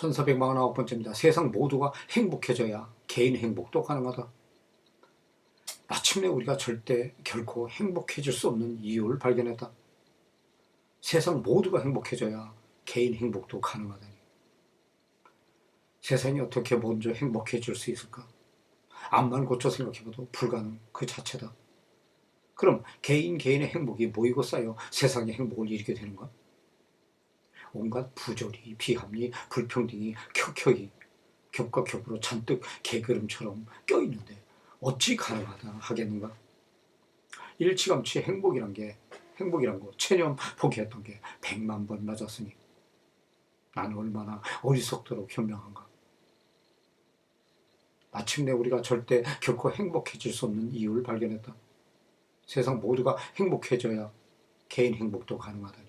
1449번째입니다. 세상 모두가 행복해져야 개인 행복도 가능하다. 마침내 우리가 절대 결코 행복해질 수 없는 이유를 발견했다. 세상 모두가 행복해져야 개인 행복도 가능하다니. 세상이 어떻게 먼저 행복해질 수 있을까? 암만 고쳐 생각해봐도 불가능 그 자체다. 그럼 개인 개인의 행복이 모이고 쌓여 세상의 행복을 이루게 되는가? 온갖 부조리, 비합리, 불평등이 켜켜이 겹과 겹으로 잔뜩 개그름처럼 껴있는데 어찌 가능하다 하겠는가? 일찌감치 행복이란 게 행복이란 거 체념 포기했던 게 백만 번 맞았으니 난 얼마나 어리석도록 현명한가? 마침내 우리가 절대 결코 행복해질 수 없는 이유를 발견했다. 세상 모두가 행복해져야 개인 행복도 가능하다니.